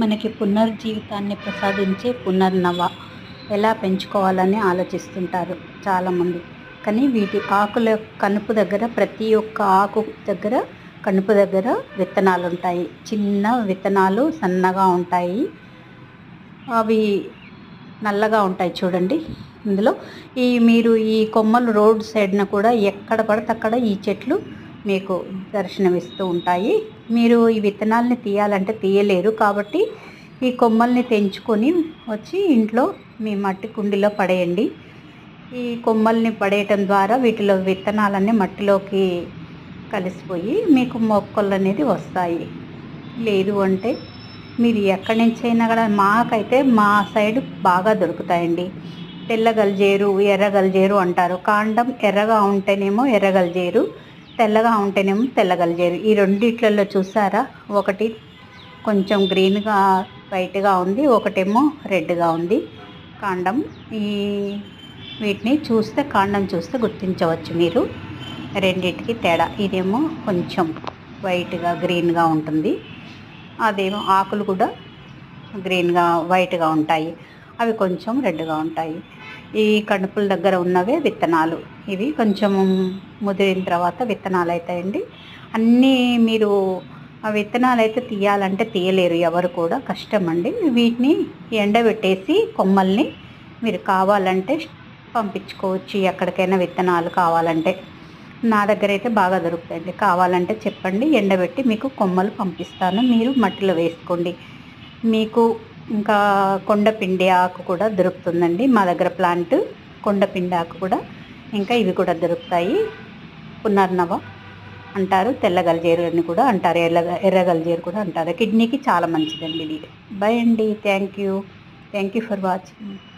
మనకి పునర్జీవితాన్ని ప్రసాదించే పునర్నవ ఎలా పెంచుకోవాలని ఆలోచిస్తుంటారు చాలామంది. కానీ వీటి ఆకుల కనుపు దగ్గర ప్రతి ఒక్క ఆకు దగ్గర కనుపు దగ్గర విత్తనాలు ఉంటాయి చిన్న విత్తనాలు సన్నగా ఉంటాయి. అవి నల్లగా ఉంటాయి చూడండి. ఇందులో ఈ మీరు ఈ కొమ్మలు రోడ్ సైడ్న కూడా ఎక్కడ పడితే అక్కడ ఈ చెట్లు మీకు దర్శనమిస్తూ ఉంటాయి. మీరు ఈ విత్తనాలని తీయాలంటే తీయలేరు కాబట్టి ఈ కొమ్మల్ని తెంచుకొని వచ్చి ఇంట్లో మీ మట్టి కుండీలో పడేయండి. ఈ కొమ్మల్ని పడేయటం ద్వారా వీటిలో విత్తనాలన్నీ మట్టిలోకి కలిసిపోయి మీకు మొక్కలు అనేది వస్తాయి. లేదు అంటే మీరు ఎక్కడి నుంచి అయినా కూడా మాకైతే మా సైడ్ బాగా దొరుకుతాయండి. తెల్ల గల్జేరు ఎర్ర గల్జేరు అంటారు. కాండం ఎర్రగా ఉంటేనేమో ఎర్ర గల్జేరు తెల్లగా ఉంటేనేమో తెల్లగలిజేరు ఈ రెండిట్లలో చూసారా? ఒకటి కొంచెం గ్రీన్గా వైట్గా ఉంది ఒకటేమో రెడ్గా ఉంది. కాండం ఈ వీటిని చూస్తే కాండం చూస్తే గుర్తించవచ్చు మీరు. రెండిటికి తేడా. ఇదేమో కొంచెం వైట్గా గ్రీన్గా ఉంటుంది. అదేమో ఆకులు కూడా గ్రీన్గా వైట్గా ఉంటాయి. అవి కొంచెం రెడ్గా ఉంటాయి. ఈ కణుపుల దగ్గర ఉన్నవే విత్తనాలు. ఇవి కొంచెం ముదిరిన తర్వాత విత్తనాలు అవుతాయండి అన్నీ మీరు ఆ విత్తనాలు అయితే తీయాలంటే తీయలేరు. ఎవరు కూడా కష్టం అండి వీటిని ఎండబెట్టేసి కొమ్మల్ని మీరు కావాలంటే పంపించుకోవచ్చు. ఎక్కడికైనా విత్తనాలు కావాలంటే. నా దగ్గర అయితే బాగా దొరుకుతాయండి. కావాలంటే చెప్పండి. ఎండబెట్టి మీకు కొమ్మలు పంపిస్తాను. మీరు మట్టిలో వేసుకోండి. మీకు ఇంకా కొండపిండి ఆకు కూడా దొరుకుతుందండి. మా దగ్గర ప్లాంట్ కొండపిండి ఆకు కూడా. ఇంకా ఇవి కూడా దొరుకుతాయి. పునర్నవ అంటారు తెల్లగలజేరు అని కూడా అంటారు ఎర్ర ఎర్రగలజేరు కూడా అంటారు. కిడ్నీకి చాలా మంచిదండి ఇది. బై అండి. Thank you thank you for watching